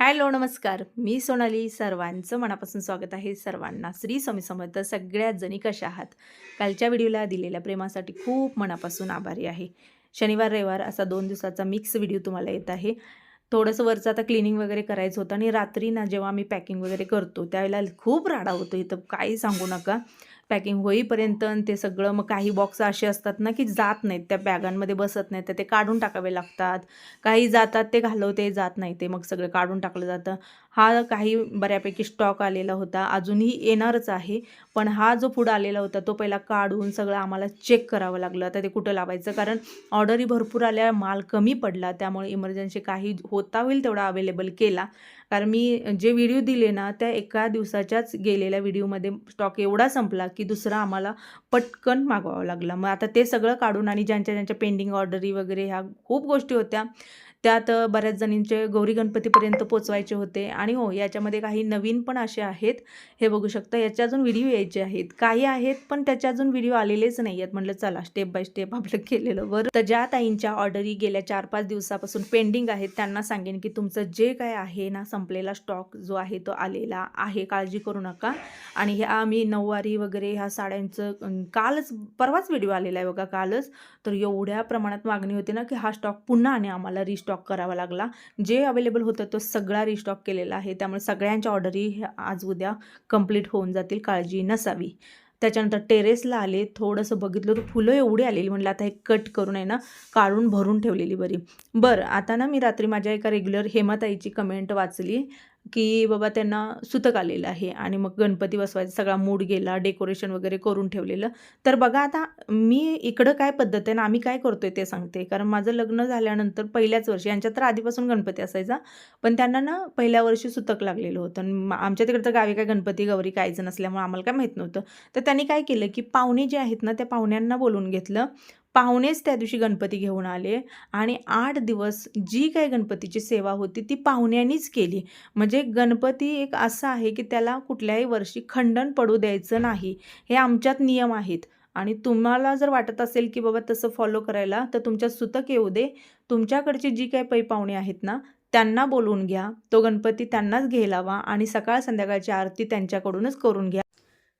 Hello नमस्कार. मी सोनाली. सर्वांचं मनापासून स्वागत आहे. सर्वांना श्री स्वामी समर्थ. सगळ्यात जणी कशा आहात? कालच्या व्हिडिओला दिलेल्या प्रेमासाठी खूप मनापासून आभारी आहे. शनिवार रविवार असा दोन दिवसाचा मिक्स व्हिडिओ तुम्हाला येत आहे. थोडंसं वरचं आता क्लिनिंग वगैरे करायचं होतं आणि रात्री ना जेव्हा आम्ही पॅकिंग वगैरे करतो त्यावेळेला खूप राडा होतो. इथं काही सांगू नका. पॅकिंग होईपर्यंत ते सगळं मग काही बॉक्स असे असतात ना की जात नाहीत. त्या बॅगांमध्ये बसत नाहीत. तर ते काढून टाकावे लागतात. काही जातात ते घालवते जात नाही ते. मग सगळं काढून टाकलं जातं. हा काही बऱ्यापैकी स्टॉक आलेला होता. अजूनही येणारच आहे. पण हा जो पुढं आलेला होता तो पहिला काढून सगळं आम्हाला चेक करावं लागलं. आता ते कुठं लावायचं? कारण ऑर्डरही भरपूर आल्या माल कमी पडला. त्यामुळे इमर्जन्सी काही होता होईल तेवढा अवेलेबल केला. कारण मी जे व्हिडिओ दिले ना त्या एका दिवसाच्याच गेलेल्या व्हिडिओमध्ये स्टॉक एवढा संपला की दुसरा आम्हाला पटकन मागवावा लागला. मग आता ते सगळं काढून आणि ज्यांच्या ज्यांच्या पेंडिंग ऑर्डरी वगैरे ह्या खूप गोष्टी होत्या त्यात बऱ्याच जणींचे गौरी गणपतीपर्यंत पोचवायचे होते. आणि हो याच्यामध्ये काही नवीन पण असे आहेत. हे बघू शकता याचे अजून व्हिडिओ यायचे आहेत. काही आहेत पण त्याचे अजून व्हिडिओ आलेलेच नाही आहेत. म्हटलं चला स्टेप बाय स्टेप आपलं केलेलं बरं तर ज्या ताईंच्या ऑर्डरी गेल्या चार पाच दिवसापासून पेंडिंग आहेत त्यांना सांगेन की तुमचं जे काय आहे ना संपलेला स्टॉक जो आहे तो आलेला आहे. काळजी करू नका. आणि ह्या आम्ही नऊवारी वगैरे ह्या साड्यांचं कालच परवाच व्हिडिओ आलेला आहे बघा कालच. तर एवढ्या प्रमाणात मागणी होती ना की हा स्टॉक पुन्हा आणि आम्हाला रिस्टॉक करावा लागला. जे अवेलेबल होतं तो सगळा रिस्टॉक केलेला आहे. त्यामुळे सगळ्यांच्या ऑर्डरी आज उद्या कंप्लीट होऊन जातील काळजी नसावी. त्याच्यानंतर टेरेसला आले थोडंसं बघितलं तर फुलं एवढी आलेली म्हणलं आता हे कट करून आहे ना काढून भरून ठेवलेली बरी. बरं आता ना मी रात्री माझ्या एका रेग्युलर हेमाताईची कमेंट वाचली. की बाबा त्यांना सुतक आलेलं आहे आणि मग गणपती बसवायचा सगळा मूड गेला डेकोरेशन वगैरे करून ठेवलेलं. तर बघा आता मी इकडं काय पद्धत आहे ना आम्ही काय करतोय ते सांगते. कारण माझं लग्न झाल्यानंतर पहिल्याच वर्षी यांच्यात तर आधीपासून गणपती असायचा पण त्यांना ना पहिल्या वर्षी सुतक लागलेलं होतं. आमच्या तिकडे तर गावी काय गणपती गौरी कायचं नसल्यामुळे आम्हाला काय माहीत नव्हतं. तर त्यांनी काय केलं की पाहुणे जे आहेत ना त्या पाहुण्यांना बोलून घेतलं. पाहुणेच त्या दिवशी गणपती घेऊन आले आणि आठ दिवस जी काही गणपतीची सेवा होती ती पाहुण्यांनीच केली. म्हणजे गणपती एक असा आहे की त्याला कुठल्याही वर्षी खंडन पडू द्यायचं नाही. हे आमच्यात नियम आहेत. आणि तुम्हाला जर वाटत असेल की बाबा तसं फॉलो करायला तर तुमच्या सुतक येऊ दे. तुमच्याकडचे जी काही पै पाहुणे आहेत ना त्यांना बोलवून घ्या. तो गणपती त्यांनाच घ्यायलावा आणि सकाळ संध्याकाळची आरती त्यांच्याकडूनच करून घ्या.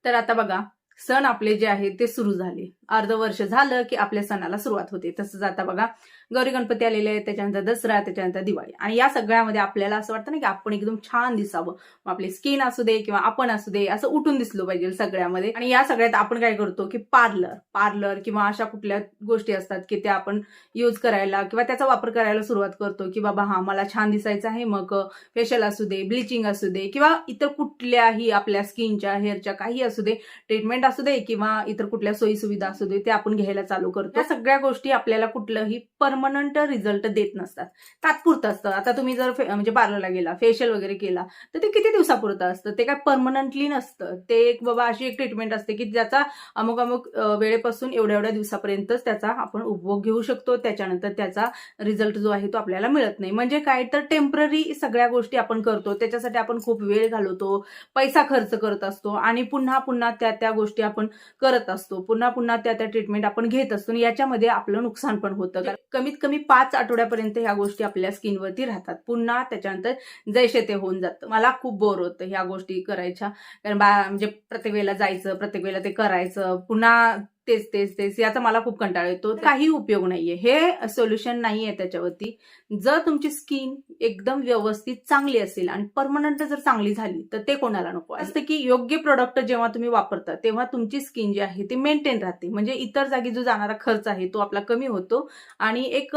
तर आता बघा सण आपले जे आहेत ते सुरू झाले. अर्ध वर्ष झालं की आपल्या सणाला सुरुवात होते. तसंच आता बघा गौरी गणपती आलेले आहेत त्याच्यानंतर दसरा त्याच्यानंतर दिवाळी. आणि या सगळ्यामध्ये आपल्याला असं वाटतं ना की आपण एकदम छान दिसावं. मग आपली स्किन असू दे किंवा आपण असू दे असं उठून दिसलो पाहिजे सगळ्यामध्ये. आणि या सगळ्यात आपण काय करतो की पार्लर पार्लर किंवा अशा कुठल्या गोष्टी असतात की त्या आपण यूज करायला किंवा त्याचा वापर करायला सुरुवात करतो की बाबा हा मला छान दिसायचं आहे. मग फेशियल असू दे ब्लिचिंग असू दे किंवा इतर कुठल्याही आपल्या स्किनच्या हेअरच्या काही असू दे ट्रीटमेंट असू दे किंवा इतर कुठल्या सोयी सुविधा असू दे ते आपण घ्यायला चालू करतो. या सगळ्या गोष्टी आपल्याला कुठलंही पर परमनंट रिझल्ट देत नसतात. तात्पुरतं असतं. आता तुम्ही जर म्हणजे पार्लरला गेला फेशियल वगैरे केला तर ते किती दिवसापुरतं असतं? ते काय परमनंटली नसतं. ते एक बाबा अशी एक ट्रीटमेंट असते की ज्याचा अमुक अमुक वेळेपासून एवढ्या एवढ्या दिवसापर्यंतच त्याचा आपण उपभोग घेऊ शकतो. त्याच्यानंतर त्याचा रिझल्ट जो आहे तो आपल्याला मिळत नाही. म्हणजे काय तर टेंपररी सगळ्या गोष्टी आपण करतो. त्याच्यासाठी आपण खूप वेळ घालवतो पैसा खर्च करत असतो आणि पुन्हा पुन्हा त्या त्या गोष्टी आपण करत असतो. पुन्हा पुन्हा त्या त्या ट्रीटमेंट आपण घेत असतो. आणि याच्यामध्ये आपलं नुकसान पण होतं. कमी कमीत कमी पाच आठवड्यापर्यंत ह्या गोष्टी आपल्या स्किनवरती राहतात. पुन्हा त्याच्यानंतर जैसे ते होऊन जातं. मला खूप बोर होतं ह्या गोष्टी करायच्या. कारण बा म्हणजे प्रत्येक वेळेला जायचं प्रत्येक वेळेला ते करायचं. पुन्हा तेच तेच तेच. याचा मला खूप कंटाळा येतो. काही उपयोग नाहीये. हे सोल्युशन नाहीये त्याच्यावरती. जर तुमची स्किन एकदम व्यवस्थित चांगली असेल आणि परमनंट जर चांगली झाली तर ते कोणाला नको? असतं की योग्य प्रोडक्ट जेव्हा तुम्ही वापरता तेव्हा तुमची स्किन जी आहे ती मेंटेन राहते. म्हणजे इतर जागी जो जाणारा खर्च आहे तो आपला कमी होतो. आणि एक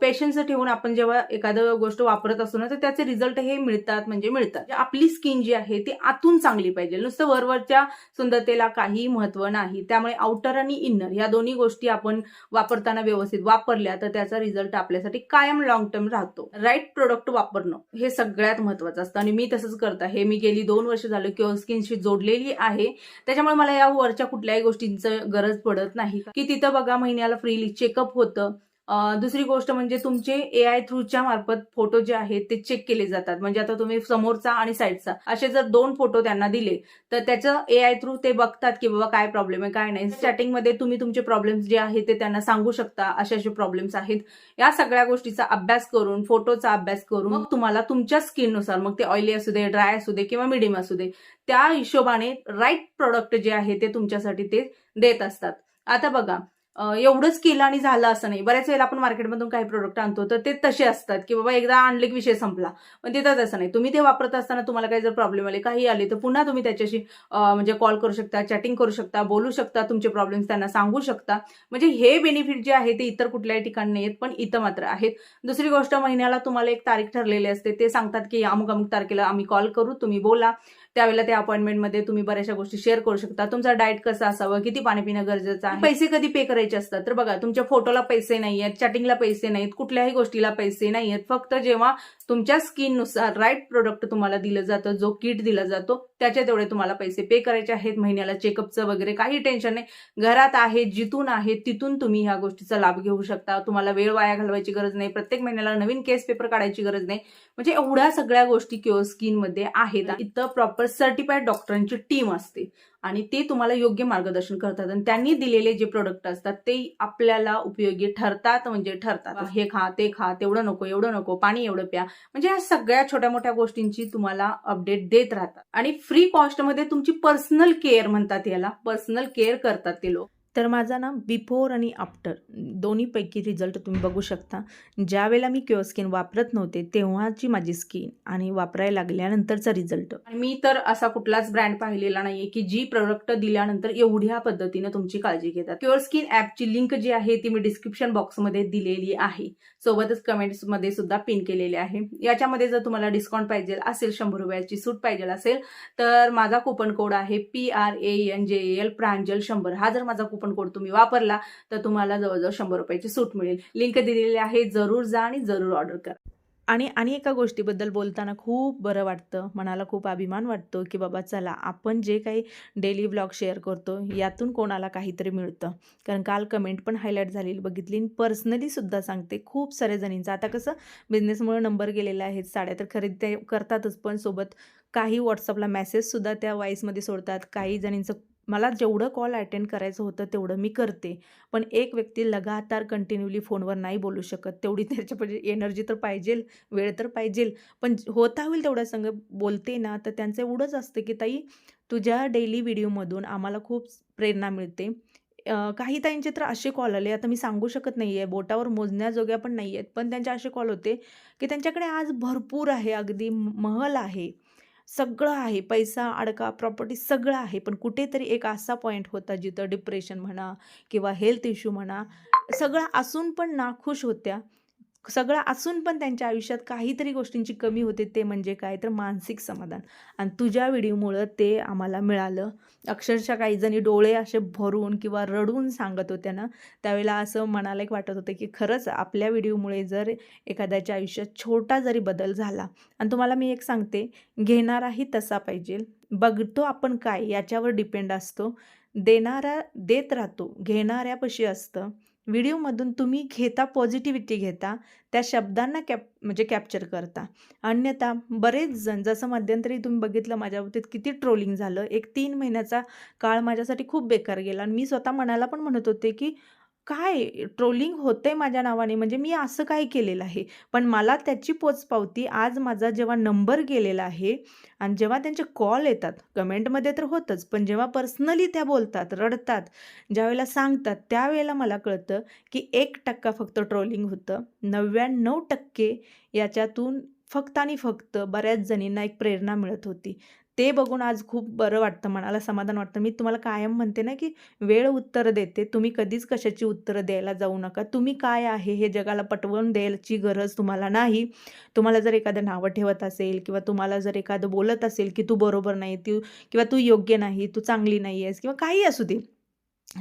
पेशन्स ठेवून आपण जेव्हा एखादं गोष्ट वापरत असतो ना तर त्याचे रिझल्ट हे मिळतात म्हणजे मिळतात. आपली स्किन जी आहे ती आतून चांगली पाहिजे. नुसतं वरवरच्या सुंदरतेला काही महत्त्व नाही. त्यामुळे आउटर आणि इनर या दोन्ही गोष्टी आपण वापरताना व्यवस्थित वापरल्या तर त्याचा रिझल्ट आपल्यासाठी कायम लॉंग टर्म राहतो. राईट प्रोडक्ट वापरणं हे सगळ्यात महत्वाचं असतं. आणि मी तसंच करता हे मी गेली दोन वर्ष झालं किंवा स्किनशी जोडलेली आहे. त्याच्यामुळे मला या वरच्या कुठल्याही गोष्टींचं गरज पडत नाही. की तिथं बघा महिन्याला फ्रीली चेकअप होतं. दुसरी गोष्ट म्हणजे तुमचे ए आय थ्रूच्या मार्फत फोटो जे आहेत ते चेक केले जातात. म्हणजे आता तुम्ही समोरचा आणि साईडचा असे जर दोन फोटो त्यांना दिले तर त्याचं ए आय थ्रू ते बघतात की बाबा काय प्रॉब्लेम आहे काय नाही. स्टार्टिंगमध्ये तुम्ही तुमचे प्रॉब्लेम्स जे आहेत ते त्यांना सांगू शकता असे असे प्रॉब्लेम्स आहेत. या सगळ्या गोष्टीचा अभ्यास करून फोटोचा अभ्यास करून मग? तुम्हाला तुमच्या स्किननुसार मग ते ऑइली असू दे ड्राय असू दे किंवा मिडियम असू दे त्या हिशोबाने राईट प्रोडक्ट जे आहे ते तुमच्यासाठी ते देत असतात. आता बघा एवढंच केलं आणि झालं असं नाही. बऱ्याच वेळेला आपण मार्केटमधून काही प्रोडक्ट आणतो तर ते तसे असतात की बाबा एकदा आणले की विषय संपला. पण तिथं तसं नाही. तुम्ही ते वापरत असताना तुम्हाला काही जर प्रॉब्लेम आले काही आले तर पुन्हा तुम्ही त्याच्याशी म्हणजे कॉल करू शकता चॅटिंग करू शकता बोलू शकता तुमचे प्रॉब्लेम्स त्यांना सांगू शकता. म्हणजे हे बेनिफिट जे आहे ते इतर कुठल्याही ठिकाणी नाही आहेत पण इथं मात्र आहेत. दुसरी गोष्ट महिन्याला तुम्हाला एक तारीख ठरलेली असते. ते सांगतात की अमुक अमुक तारखेला आम्ही कॉल करू तुम्ही बोला. त्यावेळेला त्या अपॉइंटमेंटमध्ये तुम्ही बऱ्याचशा गोष्टी शेअर करू शकता. तुमचा डाएट कसं असावं? किती पाणी पिणं गरजेचं आहे? पैसे कधी पे करायचे असतात? तर बघा तुमच्या फोटोला पैसे नाही आहेत चॅटिंगला पैसे नाहीत कुठल्याही गोष्टीला पैसे नाही आहेत फक्त जेव्हा तुमच्या स्किननुसार राईट प्रोडक्ट तुम्हाला दिलं जातं जो किट दिला जातो त्याच्या तेवढे तुम्हाला पैसे पे करायचे आहेत. महिन्याला चेकअपचं वगैरे काही टेन्शन नाही. घरात आहे जिथून आहे तिथून तुम्ही ह्या गोष्टीचा लाभ घेऊ शकता. तुम्हाला वेळ वाया घालवायची गरज नाही. प्रत्येक महिन्याला नवीन केस पेपर काढायची गरज नाही. म्हणजे एवढ्या सगळ्या गोष्टी किंवा स्किनमध्ये आहेत. इथं प्रॉपर सर्टिफाईड डॉक्टरांची टीम असते. आणि ते तुम्हाला योग्य मार्गदर्शन करतात. आणि त्यांनी दिलेले जे प्रोडक्ट असतात ते आपल्याला उपयोगी ठरतात म्हणजे ठरतात. हे खा ते खा तेवढं नको एवढं नको पाणी एवढं प्या. म्हणजे या सगळ्या छोट्या मोठ्या गोष्टींची तुम्हाला अपडेट देत राहतात. आणि फ्री कॉस्टमध्ये तुमची पर्सनल केअर म्हणतात याला. पर्सनल केअर करतात ते लोक. तर माझा ना बिफोर आणि आफ्टर. दोन्हीपैकी रिझल्ट तुम्ही बघू शकता. ज्यावेळेला मी क्युअर स्किन वापरत नव्हते तेव्हाची माझी स्किन आणि वापरायला लागल्यानंतरचा रिझल्ट. मी तर असा कुठलाच ब्रँड पाहिलेला नाहीये की जी प्रोडक्ट दिल्यानंतर एवढ्या पद्धतीने तुमची काळजी घेतात. क्युअर स्किन ऍपची लिंक जी आहे ती मी डिस्क्रिप्शन बॉक्समध्ये दिलेली आहे. सोबतच कमेंट्समध्ये सुद्धा पिन केलेली आहे. याच्यामध्ये जर तुम्हाला डिस्काउंट पाहिजे असेल शंभर रुपयाची सूट पाहिजे असेल तर माझा कुपन कोड आहे P R A N J L Pranjal शंभर. हा जर माझा कुपन कोड तुम्ही वापरला तर तुम्हाला जवळजवळ शंभर रुपयाची सूट मिळेल. लिंक दिलेली आहे जरूर जा आणि जरूर ऑर्डर करा. आणि आणि एका गोष्टीबद्दल बोलताना खूप बरं वाटतं मनाला खूप अभिमान वाटतो की बाबा चला आपण जे काही डेली ब्लॉग शेअर करतो यातून कोणाला काहीतरी मिळतं. कारण काल कमेंट पण हायलाईट झालेली बघितली आणि सांगते खूप साऱ्या जणींचं. आता कसं बिझनेसमुळे नंबर गेलेला आहेत साड्या तर खरेदी करतातच पण सोबत काही व्हॉट्सअपला मेसेजसुद्धा त्या व्हॉईसमध्ये सोडतात. काही जणींचं मला जेवढं कॉल अटेंड करायचं होतं तेवढं मी करते. पण एक व्यक्ती लगातार कंटिन्युअली फोनवर नाही बोलू शकत. तेवढी त्याच्या एनर्जी तर पाहिजेल वेळ तर पाहिजेल. पण होता होईल तेवढ्या संग बोलते ना तर त्यांचं एवढंच असतं की ताई तुझ्या डेली व्हिडिओमधून आम्हाला खूप प्रेरणा मिळते. काही ताईंचे तर असे कॉल आले. आता मी सांगू शकत नाही आहे बोटावर मोजण्याजोग्या पण नाही आहेत पण त्यांचे असे कॉल होते की त्यांच्याकडे आज भरपूर आहे. अगदी महल आहे. सगळं आहे. पैसा अडका प्रॉपर्टी सगळं आहे. पण कुठेतरी एक असा पॉईंट होता जिथं डिप्रेशन म्हणा किंवा हेल्थ इश्यू म्हणा सगळं असून पण नाखुश होत्या. सगळं असून पण त्यांच्या आयुष्यात काहीतरी गोष्टींची कमी होते ते म्हणजे काय? तर मानसिक समाधान. आणि तुझ्या व्हिडिओमुळं ते आम्हाला मिळालं. अक्षरशः काही जणी डोळे असे भरून किंवा रडून सांगत होत्या ना त्यावेळेला असं मनाला एक वाटत होतं की खरंच आपल्या व्हिडिओमुळे जर एखाद्याच्या आयुष्यात छोटा जरी बदल झाला आणि तुम्हाला मी एक सांगते घेणाराही तसा पाहिजे. बघतो आपण काय याच्यावर डिपेंड असतो. देणारा देत राहतो घेणाऱ्यापाशी असतं. व्हिडिओमधून तुम्ही घेता पॉझिटिव्हिटी घेता त्या शब्दांना कॅप म्हणजे कॅप्चर करता. अन्यथा बरेच जण जसं मध्यंतरी तुम्ही बघितलं माझ्या बाबतीत किती ट्रोलिंग झालं. एक तीन महिन्याचा काळ माझ्यासाठी खूप बेकार गेला. आणि मी स्वतः मनाला पण म्हणत होते की काय ट्रोलिंग होते माझ्या नावाने? म्हणजे मी असं काय केलेलं आहे? पण मला त्याची पोचपावती आज माझा जेव्हा नंबर गेलेला आहे आणि जेव्हा त्यांचे कॉल येतात कमेंटमध्ये तर होतंच पण जेव्हा पर्सनली त्या बोलतात रडतात ज्यावेळेला सांगतात त्यावेळेला मला कळतं की एक टक्का फक्त ट्रोलिंग होतं. नव्याण्णव टक्के याच्यातून फक्त आणि फक्त बऱ्याच जणींना एक प्रेरणा मिळत होती. ते बघून आज खूप बरं वाटतं मनाला समाधान वाटतं. मी तुम्हाला कायम म्हणते ना की वेळ उत्तर देते. तुम्ही कधीच कशाची उत्तरं द्यायला जाऊ नका. तुम्ही काय आहे हे जगाला पटवून द्यायची गरज तुम्हाला नाही. तुम्हाला जर एखादं नावं ठेवत असेल किंवा तुम्हाला जर एखादं बोलत असेल की तू बरोबर नाही तू किंवा तू योग्य नाही तू चांगली नाही आहेस किंवा काही असू दे.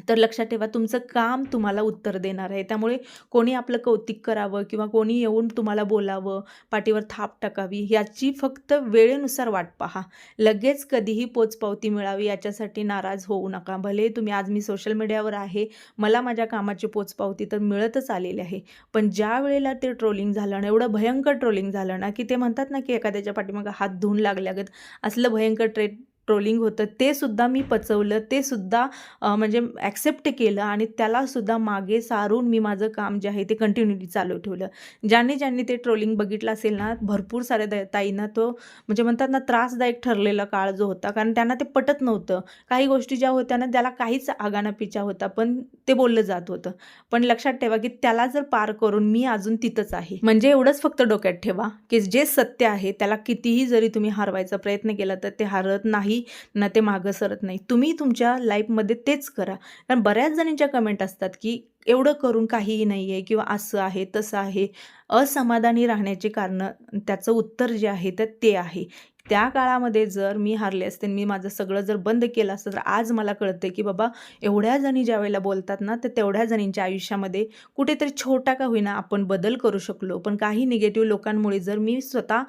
तर लक्षात ठेवा तुमचं काम तुम्हाला उत्तर देणार आहे. त्यामुळे कोणी आपलं कौतिक करावं किंवा कोणी येऊन तुम्हाला बोलावं पाठीवर थाप टाकावी याची फक्त वेळेनुसार वाट पहा. लगेच कधीही पोचपावती मिळावी याच्यासाठी नाराज होऊ नका. भले तुम्ही आज मी सोशल मीडियावर आहे मला माझ्या कामाची पोचपावती तर मिळतच आलेली आहे. पण ज्या वेळेला ते ट्रोलिंग झालं ना एवढं भयंकर ट्रोलिंग झालं ना की ते म्हणतात ना की एखाद्याच्या पाठीमागं हात धुवून लागल्यागत असलं भयंकर ट्रे ट्रोलिंग होतं ते सुद्धा मी पचवलं ते सुद्धा म्हणजे ॲक्सेप्ट केलं आणि त्यालासुद्धा मागे सारून मी माझं काम जे आहे ते कंटिन्युटी चालू ठेवलं. ज्यांनी ज्यांनी ते ट्रोलिंग बघितलं असेल ना भरपूर साऱ्या द ताईंना तो म्हणजे म्हणतात ना त्रासदायक ठरलेला काळ जो होता कारण त्यांना ते पटत नव्हतं. काही गोष्टी ज्या होत्या ना त्याला काहीच आगाना होता पण ते बोललं जात होतं. पण लक्षात ठेवा की त्याला जर पार करून मी अजून तिथंच आहे. म्हणजे एवढंच फक्त डोक्यात ठेवा की जे सत्य आहे त्याला कितीही जरी तुम्ही हरवायचा प्रयत्न केला तर ते हरत नाही. ना ते मागं सरत नाही. तुम्ही तुमच्या लाईफमध्ये तेच करा. कारण बऱ्याच जणींच्या कमेंट असतात की एवढं करून काहीही नाही आहे किंवा असं आहे तसं आहे. असमाधानी राहण्याचे कारणं त्याचं उत्तर जे आहे तर ते आहे. त्या काळामध्ये जर मी हारले असते आणि मी माझं सगळं जर बंद केलं असतं तर आज मला कळते की बाबा एवढ्या जणी ज्या वेळेला बोलतात ना तर तेवढ्या जणींच्या आयुष्यामध्ये कुठेतरी छोटा का होईना आपण बदल करू शकलो. पण काही निगेटिव्ह लोकांमुळे जर मी स्वतः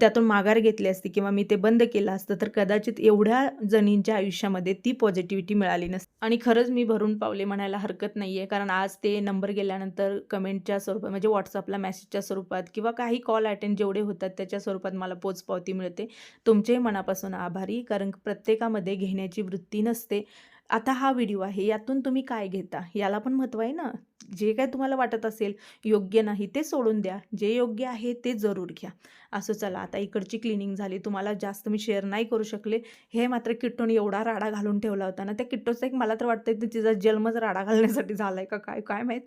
त्यातून माघार घेतली असती किंवा मी ते बंद केलं असतं तर कदाचित एवढ्या जणींच्या आयुष्यामध्ये ती पॉझिटिव्हिटी मिळाली नसते. आणि खरंच मी भरून पावले म्हणायला हरकत नाही आहे कारण आज ते नंबर गेल्यानंतर कमेंटच्या स्वरूपात म्हणजे व्हॉट्सअपला मेसेजच्या स्वरूपात किंवा काही कॉल अटेंड जेवढे होतात त्याच्या स्वरूपात मला पोचपावती मिळते. तुमचे मनापासून आभारी कारण प्रत्येकामध्ये घेण्याची वृत्ती नसते. आता हा व्हिडिओ आहे यातून तुम्ही काय घेता? याला पण महत्त्व आहे ना? जे काय तुम्हाला वाटत असेल योग्य नाही ते सोडून द्या. जे योग्य आहे ते जरूर घ्या. असं चला आता इकडची क्लिनिंग झाली. तुम्हाला जास्त मी शेअर नाही करू शकले. हे मात्र किट्टोने एवढा राडा घालून ठेवला होता ना त्या किट्टोचा एक मला तर वाटतं तिचा जन्मच राडा घालण्यासाठी झाला आहे का काय? काय माहीत?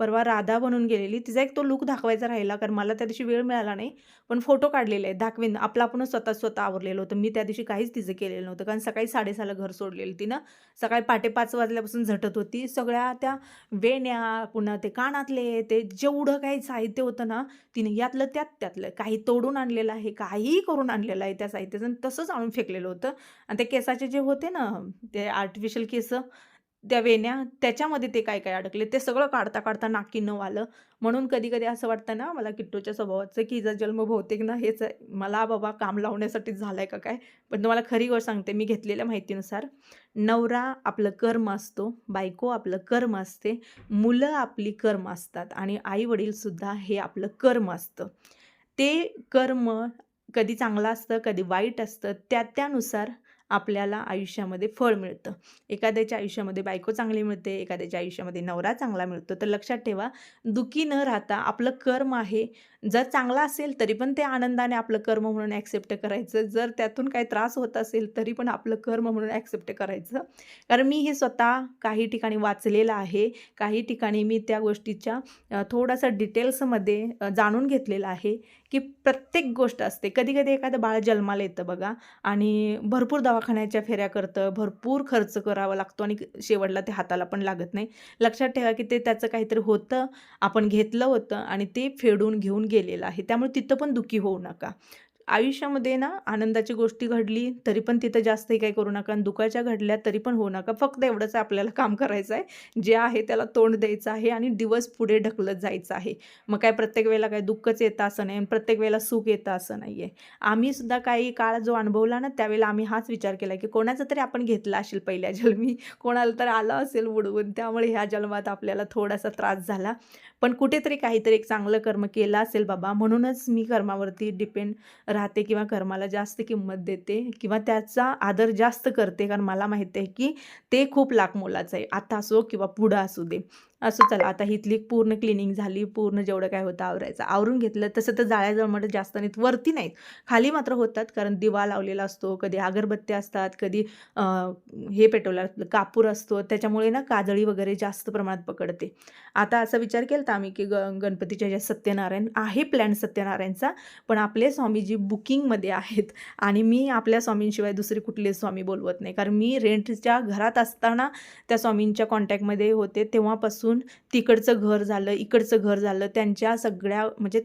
परवा राधा बनून गेलेली. तिचा एक तो लुक दाखवायचा राहिला कारण मला त्या दिवशी वेळ मिळाला नाही. पण फोटो काढलेले आहेत. दाखवेन. आपला आपणच स्वतः स्वतः आवरलेलं होतं. मी त्या दिवशी काहीच तिचं केलेलं नव्हतं. कारण सकाळी साडेसहाला घर सोडलेलं तिनं. सकाळी पाटे पाच वाजल्यापासून झटत होती. सगळ्या त्या वेण्या पुन्हा ते कानातले ते जेवढं काही साहित्य होतं ना तिने यातलं त्यात त्यातलं. काही तोडून आणलेलं आहे काहीही करून आणलेलं आहे त्या साहित्याचं. तसंच आणून फेकलेलं होतं. आणि ते केसाचे जे होते ना ते आर्टिफिशियल केस त्या वेण्या त्याच्यामध्ये ते काय काय अडकले? ते सगळं काढता काढता नाकी न आलं. म्हणून कधी कधी असं वाटतं ना मला किट्टूच्या स्वभावाचं की हिचा जन्म बहुतेक ना हेच आहे. मला बाबा काम लावण्यासाठीच झालं आहे का काय? पण तुम्हाला खरी गोष्ट सांगते मी घेतलेल्या माहितीनुसार नवरा आपलं कर्म असतो बायको आपलं कर्म असते मुलं आपली कर्म असतात आणि आईवडीलसुद्धा हे आपलं कर्म असतं. ते कर्म कधी चांगलं असतं कधी वाईट असतं त्या त्यानुसार आपल्याला आयुष्यामध्ये फळ मिळतं. एखाद्याच्या आयुष्यामध्ये बायको चांगली मिळते एखाद्याच्या आयुष्यामध्ये नवरा चांगला मिळतो. तर लक्षात ठेवा दुखी न राहता आपलं कर्म आहे. जर चांगला असेल तरी पण ते आनंदाने आपलं कर्म म्हणून ॲक्सेप्ट करायचं. जर त्यातून काही त्रास होत असेल तरी पण आपलं कर्म म्हणून ॲक्सेप्ट करायचं. कारण मी हे स्वतः काही ठिकाणी वाचलेलं आहे. काही ठिकाणी मी त्या गोष्टीच्या थोडासा डिटेल्समध्ये जाणून घेतलेलं आहे की प्रत्येक गोष्ट असते. कधी कधी एखादं बाळ जन्माला येतं बघा आणि भरपूर दवाखान्याच्या फेऱ्या करतं भरपूर खर्च करावा लागतो आणि शेवटला ते हाताला पण लागत नाही. लक्षात ठेवा की ते त्याचं काहीतरी होतं आपण घेतलं होतं आणि ते फेडून घेऊन गेलेलं आहे. त्यामुळे तिथं पण दुःखी होऊ नका. आयुष्यामध्ये ना आनंदाची गोष्टी घडली तरी पण तिथं जास्तही काही करू नका. आणि दुःखाच्या घडल्या तरी पण होऊ नका. फक्त एवढंच आपल्याला काम करायचं आहे. जे आहे त्याला तोंड द्यायचं आहे आणि दिवस पुढे ढकलत जायचं आहे. मग काय प्रत्येक वेळेला काय दुःखच येतं असं नाही प्रत्येक वेळेला सुख येतं असं नाही आहे. आम्हीसुद्धा काही काळ जो अनुभवला ना त्यावेळेला आम्ही हाच विचार केला की कोणाचं तरी आपण घेतला असेल पहिल्या जन्मी. कोणाला तर आलं असेल उडवून त्यामुळे ह्या जन्मात आपल्याला थोडासा त्रास झाला. पण कुठेतरी काहीतरी एक चांगलं कर्म केलं असेल बाबा म्हणूनच मी कर्मावरती डिपेंड राहते किंवा कर्माला जास्त किंमत देते किंवा त्याचा आदर जास्त करते. कारण मला माहिती आहे की ते खूप लाख मोलाचं आहे. आता असो किंवा पुढं असू दे. असं चला आता इथली पूर्ण क्लिनिंग झाली पूर्ण जेवढं काय होतं आवरायचं. आवरून घेतलं तसं तर जाळ्या जळमट जास्त नाहीत वरती नाहीत. खाली मात्र होतात कारण दिवा लावलेला असतो कधी अगरबत्त्या असतात कधी हे पेटवलं कापूर असतो त्याच्यामुळे ना काजळी वगैरे जास्त प्रमाणात पकडते. आता असा विचार केला आम्ही की ग गणपतीच्या ज्या सत्यनारायण आहे प्लॅन सत्यनारायणचा पण आपले स्वामीजी बुकिंगमध्ये आहेत आणि मी आपल्या स्वामींशिवाय दुसरे कुठले स्वामी बोलवत नाही. कारण मी रेंटच्या घरात असताना त्या स्वामींच्या कॉन्टॅक्टमध्ये होते तेव्हापासून तिकडचं घर झालं इकडचं घर झालं त्यांच्या सगळ्या म्हणजे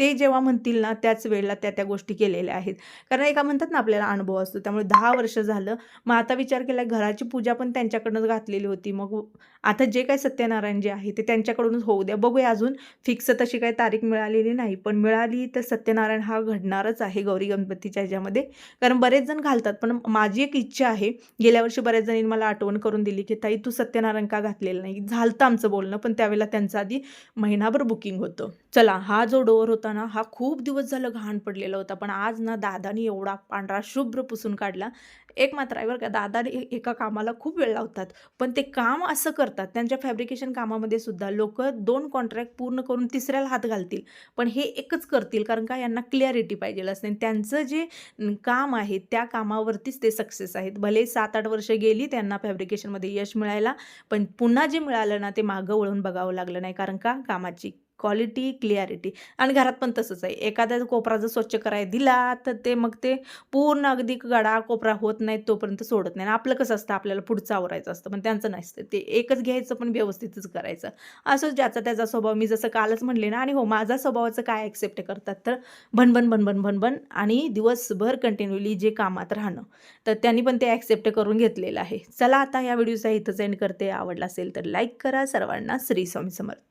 ते जेव्हा म्हणतील ना त्याच वेळेला त्या त्या गोष्टी केलेल्या आहेत. कारण एका म्हणतात ना आपल्याला अनुभव असतो. त्यामुळे दहा वर्ष झालं मग आता विचार केला घराची पूजा पण त्यांच्याकडूनच घातलेली होती. मग आता जे काही सत्यनारायण जे आहे ते त्यांच्याकडूनच होऊ द्या. बघूया अजून फिक्स तशी काही तारीख मिळालेली नाही. पण मिळाली तर सत्यनारायण हा घडणारच आहे गौरी गणपतीच्या ह्याच्यामध्ये. कारण बरेच जण घालतात. पण माझी एक इच्छा आहे गेल्या वर्षी बऱ्याच जणींनी मला आठवण करून दिली की ताई तू सत्यनारायण का घातलेलं नाही? झालतं आमचं बोलणं पण त्यावेळेला त्यांचं आधी महिनाभर बुकिंग होतं. चला हा जो डोअर होता ना हा खूप दिवस झालं घाण पडलेला होता पण आज ना दादानी एवढा पांढरा शुभ्र पुसून काढला. एक मात्र आहे बरं का दादा एका कामाला खूप वेळ लावतात पण ते काम असं करतात त्यांच्या फॅब्रिकेशन कामामध्ये सुद्धा लोक दोन कॉन्ट्रॅक्ट पूर्ण करून तिसऱ्याला हात घालतील पण हे एकच करतील कारण का यांना क्लिअरिटी पाहिजे असते. आणि त्यांचं जे काम आहे त्या कामावरतीच ते सक्सेस आहेत. भले सात आठ वर्ष गेली त्यांना फॅब्रिकेशनमध्ये यश मिळायला पण पुन्हा जे मिळालं ना ते मागं वळून बघावं लागलं नाही कारण का? कामाची क्वालिटी क्लिअरिटी. आणि घरात पण तसंच आहे. एखादा कोपरा जर स्वच्छ करायला दिला तर ते मग ते पूर्ण अगदी गडा कोपरा होत नाही तोपर्यंत सोडत नाही. आणि आपलं कसं असतं आपल्याला पुढचं आवरायचं असतं पण त्यांचं नसतं. ते एकच घ्यायचं पण व्यवस्थितच करायचं. असंच ज्याचा त्याचा स्वभाव. मी जसं कालच म्हणले ना आणि हो माझा स्वभावाचं काय ॲक्सेप्ट करतात तर भनभन भनभन भनभन आणि दिवसभर कंटिन्युअली जे कामात राहणं. तर त्यांनी पण ते ॲक्सेप्ट करून घेतलेलं आहे. चला आता या व्हिडिओचा इथंच एंड करते. आवडला असेल तर लाईक करा. सर्वांना श्री स्वामी समर्थ.